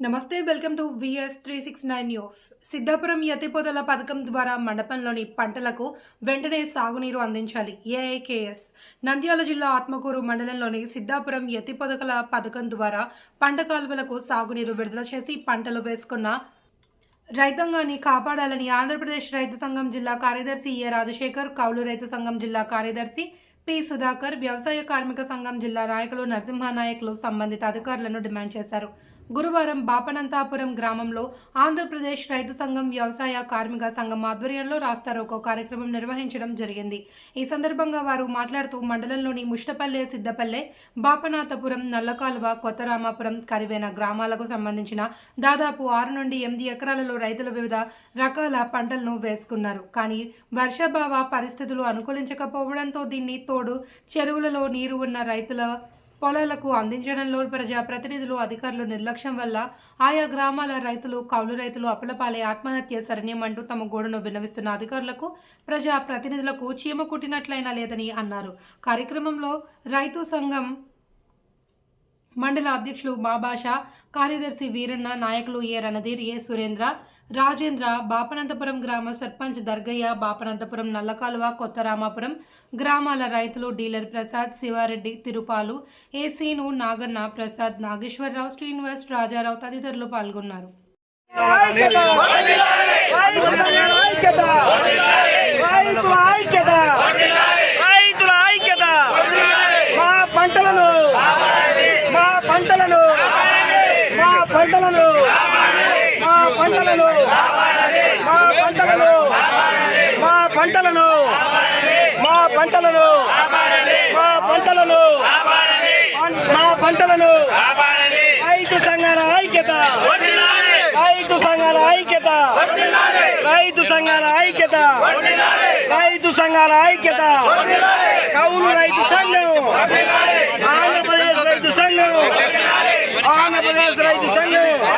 నమస్తే welcome to V S three six nine news. Siddhapuram ఎత్తిపోతల పథకం ద్వారా మండపంలోని పంటలకు వెంటనే సాగునీరు అందించాలి. ఏఐకేఎస్. నంద్యాల జిల్లా ఆత్మకూరు మండలంలోని సిద్ధాపురం ఎత్తిపోతకల పథకం ద్వారా పంట కాలువలకు సాగునీరు విడుదల చేసి పంటలు వేసుకున్న రైతాంగాన్ని కాపాడాలని ఆంధ్రప్రదేశ్ రైతు సంఘం జిల్లా కార్యదర్శి ఏ రాజశేఖర్ కౌలు రైతు సంఘం జిల్లా కార్యదర్శి పి సుధాకర్ వ్యవసాయ కార్మిక సంఘం జిల్లా నాయకులు నరసింహ నాయకులు సంబంధిత అధికారులను డిమాండ్ చేశారు. గురువారం బాపనంతాపురం గ్రామంలో ఆంధ్రప్రదేశ్ రైతు సంఘం వ్యవసాయ కార్మిక సంఘం ఆధ్వర్యంలో రాస్తారోకో కార్యక్రమం నిర్వహించడం జరిగింది. ఈ సందర్భంగా వారు మాట్లాడుతూ మండలంలోని ముష్టపల్లె సిద్దపల్లె బాపనాథపురం నల్లకాలువ కొత్తరామాపురం కరివేన గ్రామాలకు సంబంధించిన దాదాపు ఆరు నుండి ఎనిమిది ఎకరాలలో రైతులు వివిధ రకాల పంటలను వేసుకున్నారు. కానీ వర్షాభావ పరిస్థితులు అనుకూలించకపోవడంతో దీన్ని తోడు చెరువులలో నీరు ఉన్న రైతుల పొలాలకు అందించడంలో ప్రజా ప్రతినిధులు అధికారులు నిర్లక్ష్యం వల్ల ఆయా గ్రామాల రైతులు కౌలు రైతులు అప్పలపాలే ఆత్మహత్య శరణ్యమంటూ తమ గోడును విన్నవిస్తున్న అధికారులకు ప్రజా ప్రతినిధులకు చీమ కుట్టినట్లయినా లేదని అన్నారు. కార్యక్రమంలో రైతు సంఘం మండల అధ్యక్షులు మాబాష కార్యదర్శి వీరన్న నాయకులు ఏ రణధీర్ ఏ సురేంద్ర రాజేంద్ర బాపనంతపురం గ్రామ సర్పంచ్ దర్గయ్య బాపనంతపురం నల్లకాలువ కొత్త రామాపురం గ్రామాల రైతులు డీలర్ ప్రసాద్ శివారెడ్డి తిరుపాలు ఏ సీను నాగన్న ప్రసాద్ నాగేశ్వరరావు శ్రీనివాస్ రాజారావు తదితరులు పాల్గొన్నారు ఐక్యత రైతుల ఐక్యత రైతుల ఐక్యత మా పంటలను మా పంటలను మా పంటలను మా పంటలను మా పంటలను మా పంటలను మా పంటలను మా పంటలను మా పంటలను రైతు సంఘాల ఐక్యత రైతు సంఘాల ఐక్యత రైతు సంఘాల ఐక్యత రైతు సంఘాల ఐక్యత కౌలు రైతు సంఘం ఆంధ్రప్రదేశ్ రైతు సంఘం ఆంధ్రప్రదేశ్ రైతు సంఘం.